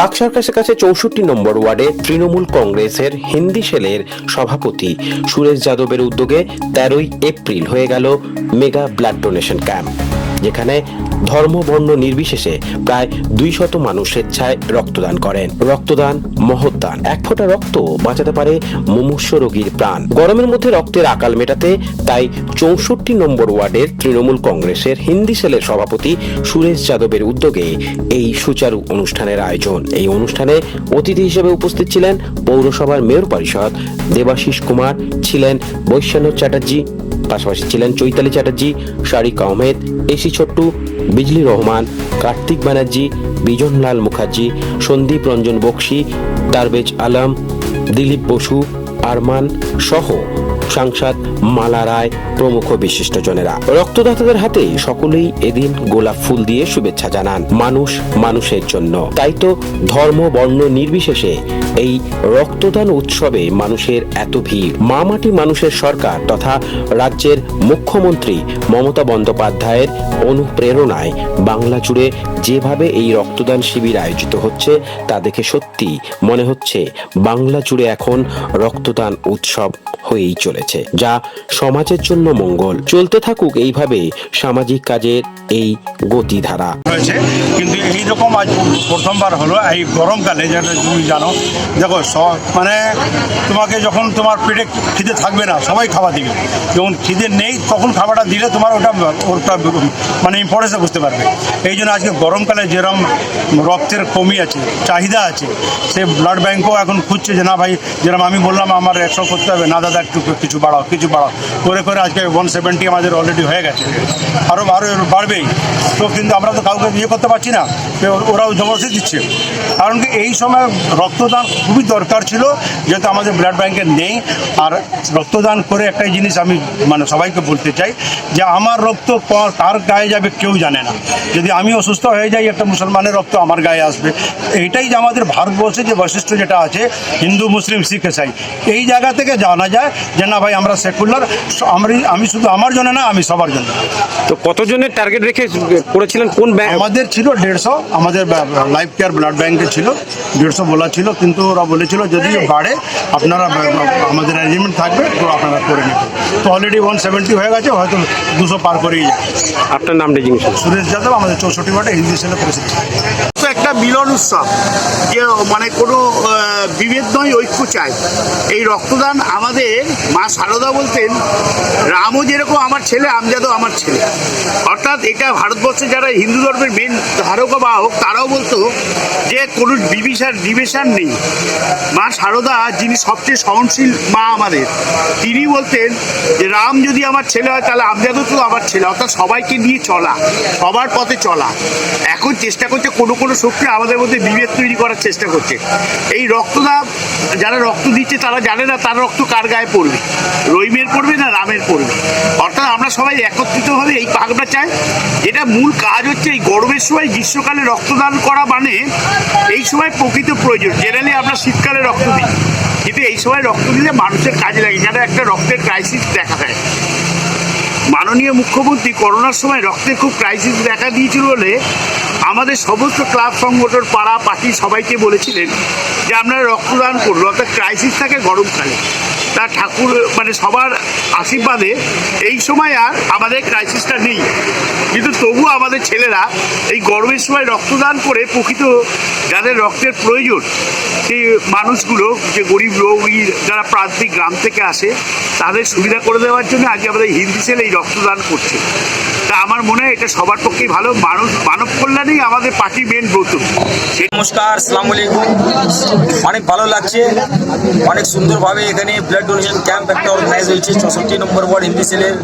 পাক সার্কাসের কাছে চৌষট্টি নম্বর ওয়ার্ডে তৃণমূল কংগ্রেসের হিন্দি সেলের সভাপতি সুরেশ যাদবের উদ্যোগে তেরোই এপ্রিল হয়ে গেল মেগা ব্লাড ডোনেশন ক্যাম্প। যেখানে ধর্ম বর্ণ নির্বিশেষে প্রায় দুই শত মানুষ স্বেচ্ছায় রক্তদান করেন। রক্তদান, মহৎদান। এক ফোঁটা রক্ত বাঁচাতে পারে মুমূর্ষ রোগীর প্রাণ। গরমের মধ্যে রক্তের আকাল মেটাতে তাই চৌষট্টি নম্বর ওয়ার্ডের তৃণমূল কংগ্রেসের হিন্দি সেলের সভাপতি সুরেশ যাদবের উদ্যোগে এই সুচারু অনুষ্ঠানের আয়োজন। এই অনুষ্ঠানে অতিথি হিসেবে উপস্থিত ছিলেন পৌরসভার মেয়র পরিষদ দেবাশিস কুমার, ছিলেন বৈশ্যানন্দ চ্যাটার্জি পাশাপাশি ছিলেন চৈতালি চ্যাটার্জি, শারিক আহমেদ এসি ছোট্টু, বিজলি রহমান, কার্তিক ব্যানার্জি, বিজনলাল মুখার্জি, সন্দীপ রঞ্জন বক্সি, তারবেজ আলম, দিলীপ বসু, আরমান সহ সাংসদ মালা রায় প্রমুখ বিশিষ্টজনেরা। রক্তদাতাদের হাতে সকলেই এদিন গোলাপ ফুল দিয়ে শুভেচ্ছা জানান মানুষ মানুষের জন্য। তাই তো ধর্ম, বর্ণ নির্বিশেষে এই রক্তদান উৎসবে মানুষের এত ভিড়। মা মাটি মানুষের সরকার তথা রাজ্যের মুখ্যমন্ত্রী মমতা বন্দ্যোপাধ্যায়ের অনুপ্রেরণায় বাংলা জুড়ে যেভাবে এই রক্তদান শিবির আয়োজিত হচ্ছে, তা দেখে সত্যি মনে হচ্ছে বাংলা জুড়ে এখন রক্তদান উৎসব হয়েই চলেছে, যা সমাজের জন্য মঙ্গল। চলতে থাকুক এইভাবে সামাজিক কাজের এই গতিধারা। হয়েছে। কিন্তু এইরকম আজ প্রথমবার হলো, এই গরমকালে, যেটা তুমি জানো, দেখো মানে তোমাকে যখন তোমার পেটে খিদে থাকবে না, সবাই খাবার দিবে। যখন খিদে নেই, তখন খাবারটা দিলে তোমার ওটা ওটা মানে ইম্পর্টেন্সটা বুঝতে পারবে। এই জন্য আজকে গরমকালে যেরকম রক্তের কমি আছে, চাহিদা আছে, সে ব্লাড ব্যাঙ্কও এখন খুঁজছে যে, না ভাই যেরকম আমি বললাম, আমার একশো করতে হবে, না দাদা, একটু কিছু বাড়াও কিছু বাড়াও। করে করে আজকে ওয়ান সেভেন্টি আমাদের অলরেডি হয়ে গেছে। আরও আরও বাড়বেই। তো কিন্তু আমরা তো কাউকে ইয়ে করতে পারছি না। ওরাও জবরদস্তি দিচ্ছে। কারণ কি এই সময় রক্তদান খুবই দরকার ছিল, যেহেতু আমাদের ব্লাড ব্যাংকে নেই। আর রক্তদান করে একটাই জিনিস আমি মানে সবাইকে বলতে চাই, যে আমার রক্ত কার গায়ে যাবে কেউ জানে না। যদি আমি অসুস্থ হয়ে যাই, একটা মুসলমানের রক্ত আমার গায়ে আসবে। এইটাই যে আমাদের ভারতবর্ষে যে বৈশিষ্ট্য যেটা আছে, হিন্দু, মুসলিম, শিখ ইসাই এই জায়গা থেকে জানা যায় যে না ভাই, আমরা সেকুলার আমি আমি শুধু আমার জন্য না আমি সবার জন্য। তো কতজনের টার্গেট রেখে করেছিলেন? কোন ব্যাংক আমাদের ছিল দেড়শো আমাদের লাইফ কেয়ার ব্লাড ব্যাংকে ছিল দেড়শো বলা ছিল কিন্তু ওরা বলেছিল যদি বাড়ে আপনারা আমাদের অ্যারেঞ্জমেন্ট থাকবে তো আপনারা করে নেবেন। তো অলরেডি ওয়ান সেভেন্টি হয়ে গেছে হয়তো দুশো পার করেই যায়। আপনার নামটা করুন। সুরেশ যাদব আমাদের চৌষট্টি ওয়ার্ডে হিন্দি সেলে পরিচিত একটা মিলন উৎসব। যে মানে কোনো বিভেদ নয়, ঐক্য চাই। এই রক্তদান আমাদের, মা সারদা বলতেন, রামও যেরকম আমার ছেলে, আমজাদও আমার ছেলে। অর্থাৎ এটা ভারতবর্ষে যারা হিন্দু ধর্মের মেন ধারক বা হোক তারাও বলতো যে কোনো বিবিসার ডিভিশন নেই। মা সারদা, যিনি সবচেয়ে সহনশীল মা আমাদের, তিনি বলতেন যে, রাম যদি আমার ছেলে হয়, তাহলে আমজাদও তো আমার ছেলে। অর্থাৎ সবাইকে নিয়ে চলা, সবার পথে চলা। এখন চেষ্টা করছে কোনো কোনো শক্তি আমাদের মধ্যে বিভেদ তৈরি করার চেষ্টা করছে। এই রক্তদান যারা রক্ত দিচ্ছে তারা জানে না তার রক্ত কার গায়ে পড়বে। রহিমের পড়বে না রামের পড়বে। অর্থাৎ আমরা সবাই একত্রিতভাবে এই পাকটা চাই। এটা মূল কাজ হচ্ছে এই গরমের সময় গ্রীষ্মকালে রক্তদান করা মানে এই সময় প্রকৃত প্রয়োজন। জেনারেলি আমরা শীতকালে রক্ত দিই। কিন্তু এই সময় রক্ত দিলে মানুষের কাজে লাগে। যেন একটা রক্তের ক্রাইসিস দেখা দেয়। মাননীয় মুখ্যমন্ত্রী করোনার সময় রক্তের খুব ক্রাইসিস দেখা দিয়েছিল বলে আমাদের সমস্ত ক্লাব সংগঠন, পাড়া, পার্টি সবাইকে বলেছিলেন যে আপনারা রক্তদান করুন, অর্থাৎ ক্রাইসিস থাকে গরমকালে তা ঠাকুর মানে সবার আশীর্বাদে এই সময় আর আমাদের ক্রাইসিসটা নেই। কিন্তু তবু আমাদের ছেলেরা এই গরমের সময় রক্তদান করে প্রকৃত যাদের রক্তের প্রয়োজন, সেই মানুষগুলো, যে গরিব রোগী যারা প্রান্তিক গ্রাম থেকে আসে, তাদের সুবিধা করে দেওয়ার জন্য আজকে আমাদের হিন্দি ছেলে এই রক্তদান করছে। আমার মনে হয় এটা সবার পক্ষেই ভালো। মানুষ মানব কল্যাণেই আমাদের পার্টি মেন ব্রত নমস্কার, আসসালামু আলাইকুম। অনেক ভালো লাগছে। অনেক সুন্দরভাবে এখানে ব্লাড ডোনেশন ক্যাম্প একটা অর্গানাইজ হয়েছে চৌষট্টি নম্বর ওয়ার্ড হিন্দি সেলের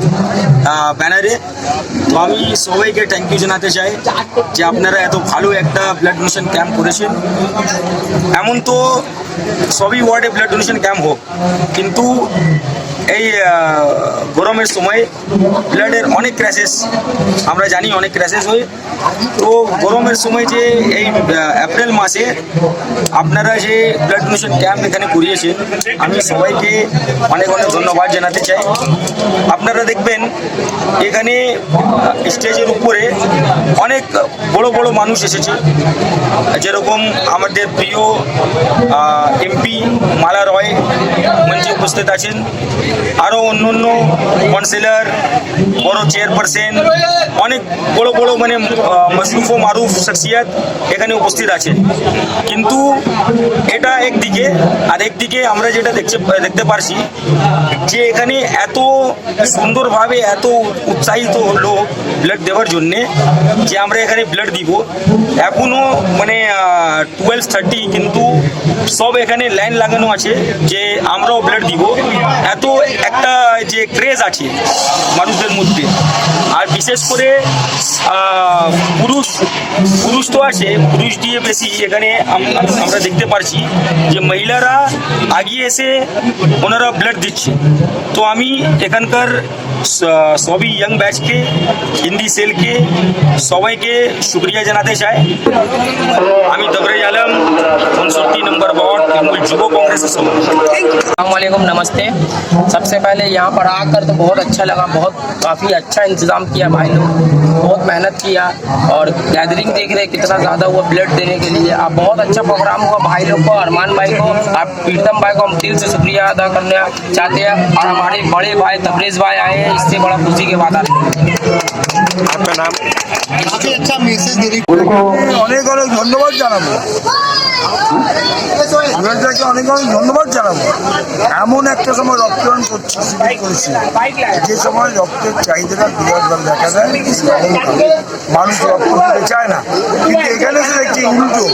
ব্যানারে তো আমি সবাইকে থ্যাংক ইউ জানাতে চাই যে আপনারা এত ভালো একটা ব্লাড ডোনেশন ক্যাম্প করেছেন। এমন তো সবই ওয়ার্ডে ব্লাড ডোনেশন ক্যাম্প হোক। কিন্তু এই গরমের সময় ব্লাডের অনেক ক্র্যাশেস আমরা জানি অনেক ক্র্যাশেস হয়। তো গরমের সময় যে এই এপ্রিল মাসে আপনারা যে ব্লাড ডোনেশন ক্যাম্প এখানে করিয়েছেন, আমি সবাইকে অনেক অনেক ধন্যবাদ জানাতে চাই। আপনারা দেখবেন, এখানে স্টেজের উপরে অনেক বড় বড় মানুষ এসেছে। যেরকম আমাদের প্রিয় এমপি মালা রয় মঞ্চে উপস্থিত আছেন। আরও অন্য অন্য কাউন্সিলর বড় চেয়ারপারসন অনেক বড় বড় মানে মশরুফ ও মারুফ শখসিয়াত এখানে উপস্থিত আছে কিন্তু এটা একদিকে আর একদিকে আমরা যেটা দেখতে দেখতে পারছি যে এখানে এত সুন্দরভাবে, এত উৎসাহিত হলো ব্লাড দেওয়ার জন্যে যে আমরা এখানে ব্লাড দিব এখনও মানে টুয়েলভ থার্টি কিন্তু সব এখানে লাইন লাগানো আছে যে আমরাও ব্লাড দিব। এত একটা যে ক্রেজ আছে মানুষদের মধ্যে। আর বিশেষ করে পুরুষ পুরুষ তো আছে, পুরুষ দিয়ে বেশি এখানে আমরা দেখতে পারছি যে মহিলারা আগিয়ে এসে ওনারা ব্লাড দিচ্ছে। তো আমি এখানকার সবই ইয়াং ব্যাচকে হিন্দি সেলকে সবাইকে শুক্রিয়া জানাতে চাই আমি দবরেজ আলম উনষট্টি নম্বর ওয়ার্ড তৃণমূল যুব কংগ্রেসের সভাপতি वालेकुम नमस्ते सबसे पहले यहाँ पर आकर तो बहुत अच्छा लगा बहुत काफ़ी अच्छा इंतज़ाम किया भाई लोग बहुत मेहनत किया और गैदरिंग देख रहे कितना ज़्यादा हुआ ब्लड देने के लिए आप बहुत अच्छा प्रोग्राम हुआ भाई लोग को अरमान भाई को आप प्रीतम भाई को हम दिल से शुक्रिया अदा करना चाहते हैं और हमारे बड़े भाई तबरेज भाई आए हैं इससे बड़ा खुशी की बात है ম্যাডাম অনেক অনেক ধন্যবাদ জানাব। ইংরেজদেরকে অনেক অনেক ধন্যবাদ জানাব। এমন একটা সময় রক্তদান করছি শিবির করেছি। যে সময় রক্তের চাহিদাটা বিরাটভাবে দেখা যায়। মানুষ রক্ত দিতে চায় না। কিন্তু এখানে সে দেখছি উল্টো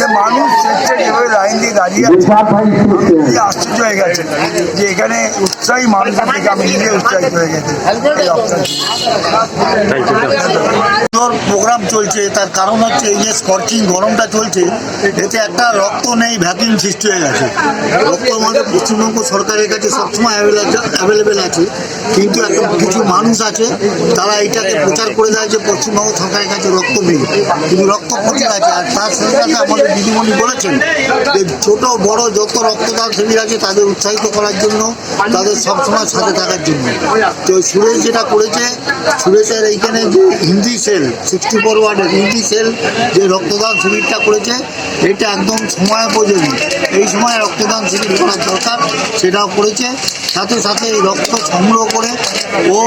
যে মানুষ স্বেচ্ছায় যেভাবে লাইন দিয়ে দাঁড়িয়ে আছে আশ্চর্য হয়ে গেছে যে এখানে উৎসাহী মানুষের থেকে আমি নিজে উৎসাহিত হয়ে গেছে। রক্তদান। প্রোগ্রাম চলছে, তার কারণ হচ্ছে এই যে স্কর্চিং গরমটা চলছে, এতে একটা রক্ত নেই ভ্যাকিউম সৃষ্টি হয়ে গেছে। রক্ত আমাদের পশ্চিমবঙ্গ সরকারের কাছে সবসময় অ্যাভেলেবেল আছে কিন্তু একটা কিছু মানুষ আছে, তারা এইটাকে প্রচার করে দেয় যে পশ্চিমবঙ্গ সরকারের কাছে রক্ত নেই। কিন্তু রক্ত প্রচুর আছে? আর তার সাথে আমাদের দিদিমণি বলেছেন যে ছোট, বড় যত রক্তদান শিবির আছে, তাদের উৎসাহিত করার জন্য, তাদের সবসময় সাথে থাকার জন্য। তো সুরেশ যেটা করেছে, সুরেশের এইখানে যে হিন্দি সেল সিক্সটি ফোর ওয়ার্ডের হিন্দি সেল যে রক্তদান শিবিরটা করেছে, এটা একদম সময় উপযোগী। এই সময় রক্তদান শিবির করার দরকার, সেটাও করেছে। সাথে সাথে এই রক্ত সংগ্রহ করে ও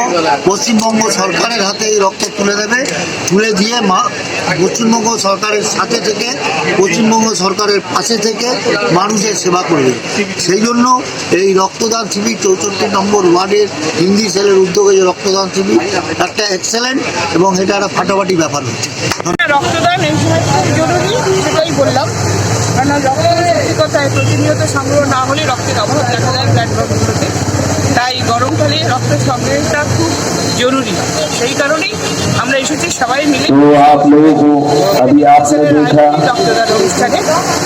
পশ্চিমবঙ্গ সরকারের হাতে এই রক্ত তুলে দেবে। তুলে দিয়ে মা পশ্চিমবঙ্গ সরকারের সাথে থেকে, পশ্চিমবঙ্গ সরকারের পাশে থেকে মানুষের সেবা করবে। সেই জন্য এই রক্তদান শিবির চৌষট্টি নম্বর ওয়ার্ডের হিন্দি সেলের উদ্যোগে যে রক্তদান শিবির, একটা এক্সেলেন্ট এবং এটা একটা ফাটাফাটি ব্যাপার হচ্ছে। রক্তদান এই সময় জরুরি, সেটাই বললাম। কারণ রক্তের সত্যি কথায় প্রতিনিয়ত সংগ্রহ না হলে রক্তের অভাব দেখা যায় ব্যাঙ্কগুলোতে তাই গরমকালে রক্তের সংগ্রহটা খুব জরুরি সেই কারণেই আমরা এসেছি সবাই মিলে तो आप लोगों को अभी आपने देखा রক্তদান অনুষ্ঠানে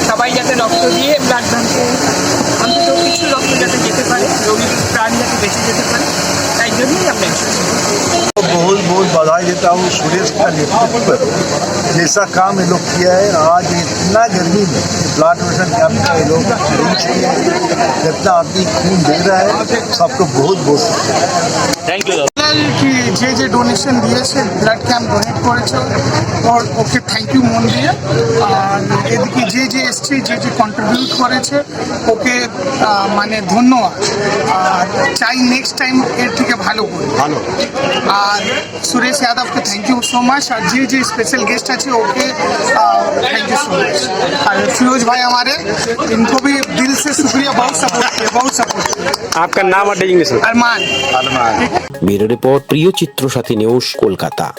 সবাই যাতে রক্ত দিয়ে ব্লাড ব্যাঙ্কে অন্তত কিছু রক্ত যাতে যেতে পারে রোগীর প্রাণ যাতে বেঁচে যেতে পারে তাই জন্যই আমরা এসেছি बहुत बहुत बधाई देता हूँ सुरेश का नेतृत्व जैसा काम ये लोग किया है आज इतना गर्मी में ब्लड डोनेशन कैंप का ये लोग arrange किए हैं। जितना आदमी खून दे रहा है सबको बहुत बहुत शुक्रिया থ্যাংক ইউ কি যে যে ডোনেশন দিয়েছে ব্লাড ক্যাম্প ডোনেট করেছে ওর ওকে থ্যাংক ইউ মন দিয়ে। আর এদিকে যে যে এসছে যে যে কন্ট্রিবিউট করেছে ওকে মানে ধন্যবাদ। আর চাই নেক্সট টাইম এর থেকে ভালো করি ভালো। আর সুরেশ যাদবকে থ্যাংক ইউ সো মাচ আর যে যে স্পেশাল গেস্ট আছে ওকে फिरोज भाई हमारे इनको भी दिल से शुक्रिया बहुत सपोर्ट किया बहुत सपोर्ट आपका नाम अरमान अरमान ब्यूरो रिपोर्ट प्रिय चित्र साथी न्यूज कोलकाता